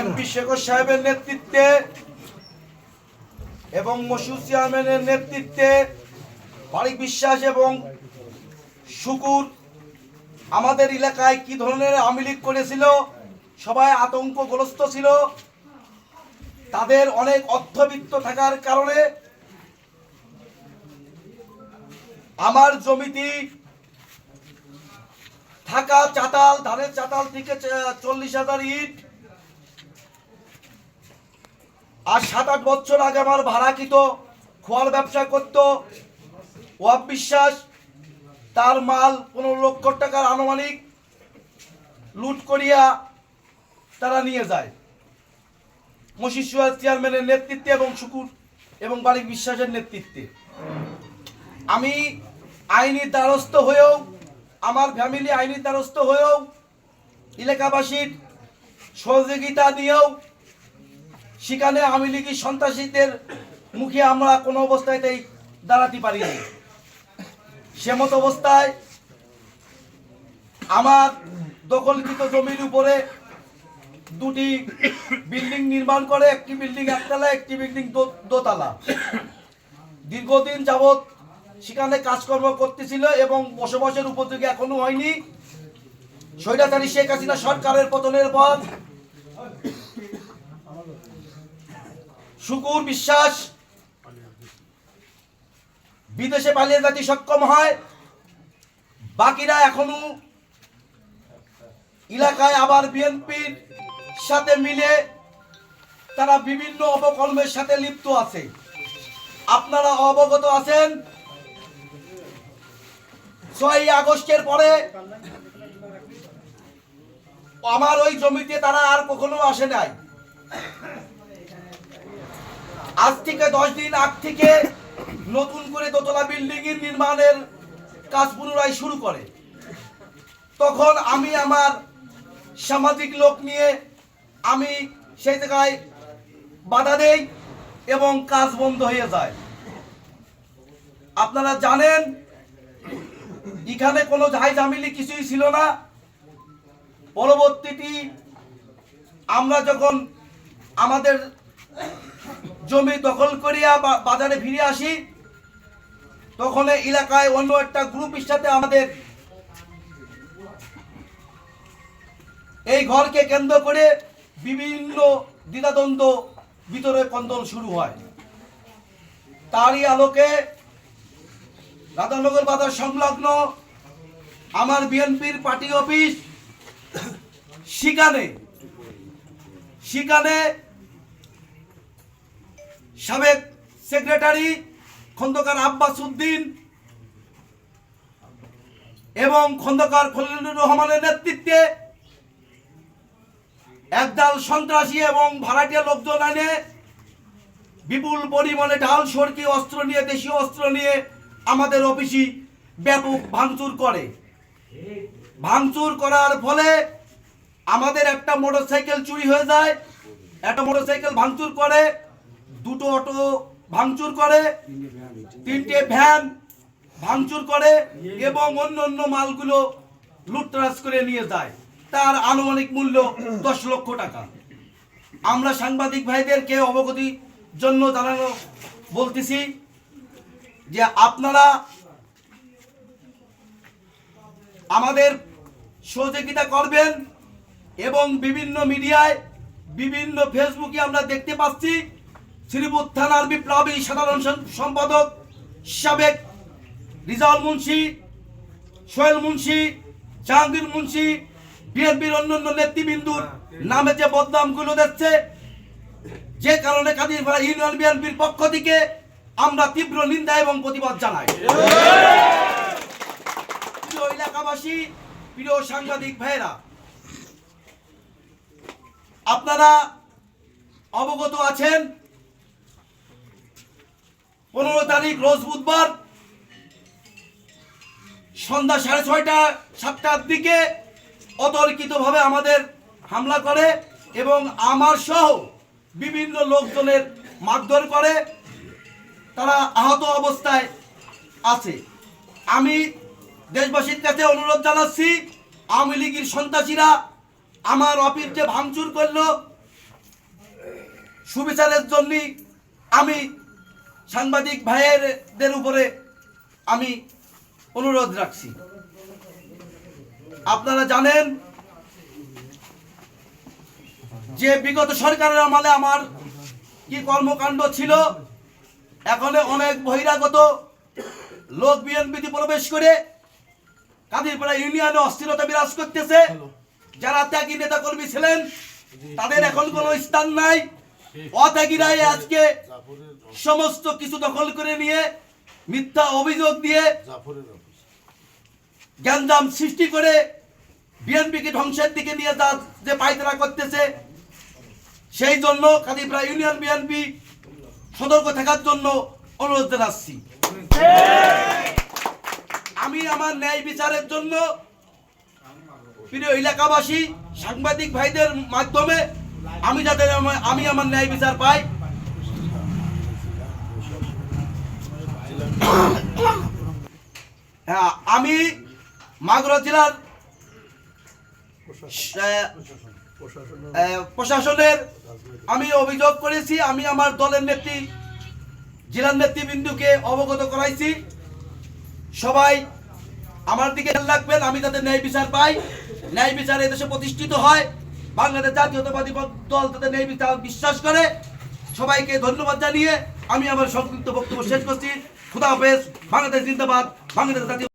MP Shekhar সাহেবের নেতৃত্বে এবং মসুদ চেয়ারম্যানের নেতৃত্বে বারিক বিশ্বাস এবং শুকুর আমাদের এলাকায় কি ধরনের আওয়ামী লীগ করেছিল, সবাই আতঙ্কগ্রস্ত ছিল, তাদের অনেক অর্থবিত্ত থাকার কারণে আমার জমিটি থাকা চাতাল, ধানের চাতাল থেকে চল্লিশ হাজার ইট। আর সাত আট বছর আগে আমার ভাড়াকৃত খোয়ার ব্যবসা করত। ওয়াব বিশ্বাস তার মাল পনেরো লক্ষ টাকার আনুমানিক লুট করিয়া তারা নিয়ে যায়। মশির চেয়ারম্যানের নেতৃত্বে এবং শুকুর এবং বারিক বিশ্বাসের নেতৃত্বে। আমি আইনি দ্বারস্থ হয়েও আমার ফ্যামিলি আইনি দ্বারস্থ হয়েও, এলাকাবাসীর সহযোগিতা নিয়েও সেখানে আওয়ামী লীগের সন্ত্রাসীদের মুখে আমরা কোনো অবস্থাতেই দাঁড়াতে পারিনি সেমত অবস্থায় আমার দখলকৃত জমির উপরে দুটি বিল্ডিং নির্মাণ করে, একটি বিল্ডিং একতলা, একটি বিল্ডিং দোতলা। দীর্ঘদিন যাবৎ সেখানে কাজকর্ম করতেছিল এবং বসবাসের উপযোগী এখনও হয়নি। স্বৈরাচারী শেখ হাসিনা সরকারের পতনের পর শুকুর বিশ্বাস বিদেশে পালিয়ে যেতে সক্ষম হয়। বাকিরা এখনও এলাকায় আবার বিএনপির সাথে মিলে তারা বিভিন্ন অপকর্মের সাথে লিপ্ত আছে। আপনারা অবগত আছেন ছয় আগস্টের পরে আমার ওই জমিতে তারা আর কখনো আসে নাই। আজ থেকে দশ দিন আগ থেকে নতুন করে দোতলা বিল্ডিং এর নির্মাণের কাজ পুনরায় শুরু করে। তখন আমি আমার সামাজিক লোক নিয়ে আমি সেই জায়গায় বাধা দেই এবং কাজ বন্ধ হয়ে যায়। আপনারা জানেন এখানে কোনো ঝাই ঝামিলি কিছুই ছিল না। পরবর্তীটি আমরা যখন আমাদের জমি দখল করিয়া বাজারে ফিরে আসি, তখন এলাকায় অন্য একটা গ্রুপের সাথে আমাদের এই ঘরকে কেন্দ্র করে বিভিন্ন দ্বিধাদ্বন্দ্ব ভিতরে কন্দল শুরু হয়। তারই আলোকে রাধানগর বাজার সংলগ্ন আমার বিএনপির পার্টি অফিস সেখানে সেখানে সাবেক সেক্রেটারি খন্দকার আব্বাস উদ্দিন এবং খন্দকার খলিলুর রহমানের নেতৃত্বে একদল সন্ত্রাসী এবং ভাড়াটিয়া লোকজন আনে বিপুল পরিমাণে ঢাল, সরকি, অস্ত্র নিয়ে, দেশীয় অস্ত্র নিয়ে আমাদের অফিসই ব্যাপক ভাঙচুর করে। ভাঙচুর করার ফলে আমাদের একটা মোটরসাইকেল চুরি হয়ে যায়। একটা মোটরসাইকেল ভাঙচুর করে, দুটো অটো ভাঙচুর করে, তিনটে ভ্যান ভাঙচুর করে এবং অন্য অন্য মালগুলো লুটতরাজ করে নিয়ে যায়। তার আনুমানিক মূল্য দশ লক্ষ টাকা। আমরা সাংবাদিক ভাইদেরকে অবগতির জন্য জানানো বলতেছি যে আপনারা আমাদের সহযোগিতা করবেন এবং বিভিন্ন মিডিয়ায় বিভিন্ন ফেসবুকে আমরা দেখতে পাচ্ছি শ্রীপুর থানার বিপ্লবী সাধারণ সম্পাদক সাবেক রিজাউল মুন্সি, সোহেল মুন্সি, জাহাঙ্গীর মুন্সি, বিএনপির অন্যান্য নেতৃবৃন্দুর নামে যে বদনামগুলো দিচ্ছে যে কারণে কাদিরপাড়া ইউনিয়ন বিএনপির পক্ষ থেকে আমরা তীব্র নিন্দা এবং প্রতিবাদ জানাই। এলাকাবাসী প্রিয় সাংবাদিক ভাইরা আপনারা অবগত আছেন, পনেরো তারিখ রোজ বুধবার সন্ধ্যা সাড়ে ছয়টা, সাতটার দিকে অতর্কিতভাবে আমাদের হামলা করে এবং আমার সহ বিভিন্ন লোকজনের মারধর করে তারা আহত অবস্থায় আছে। আমি দেশবাসীর কাছে অনুরোধ জানাচ্ছি, আওয়ামী লীগের সন্ত্রাসীরা আমার অফিস যে ভাঙচুর করল। সুবিচারের জন্য আমি সাংবাদিক ভাইয়েরদের উপরে আমি অনুরোধ রাখছি। আপনারা জানেন যে বিগত সরকারের আমলে আমার কি কর্মকাণ্ড ছিল, এখন অনেক বহিরাগত লোক বিএনপিতে প্রবেশ করে কাদিরপাড়া ইউনিয়নে অস্থিরতা বিরাজ করতেছে। যারা ত্যাগী নেতা কর্মী ছিলেন তাদের এখন কোনো স্থান নাই। অত্যাগীরাই আজকে সমস্ত কিছু দখল করে নিয়ে মিথ্যা অভিযোগ দিয়ে গ্যাঞ্জাম সৃষ্টি করে বিএনপিকে ধ্বংসের দিকে নিয়ে যা যে পায়তারা করতেছে সেই জন্য কাদিপরা ইউনিয়ন বিএনপি সতর্ক থাকার জন্য অনুরোধ জানাচ্ছি। আমি আমার ন্যায় বিচারের জন্য প্রিয় এলাকাবাসী, সাংবাদিক ভাইদের মাধ্যমে আমি যাতে আমি আমার ন্যায় বিচার পাই। হ্যাঁ আমি মাগুরা জেলার প্রশাসনের আমি অভিযোগ করেছি, আমি আমার দলের নেত্রী, জেলার নেতৃবৃন্দুকে অবগত করাইছি। সবাই আমার দিকে রাখবেন, আমি তাদের ন্যায় বিচার পাই। ন্যায় বিচার এদেশে প্রতিষ্ঠিত হয়। বাংলাদেশ জাতীয়তাবাদী দল তাদের ন্যায় বিচার বিশ্বাস করে। সবাইকে ধন্যবাদ জানিয়ে আমি আমার সংক্ষিপ্ত বক্তব্য শেষ করছি। খুদা হাফেজ, বাংলাদেশ জিন্দাবাদ, বাংলাদেশ জাতীয়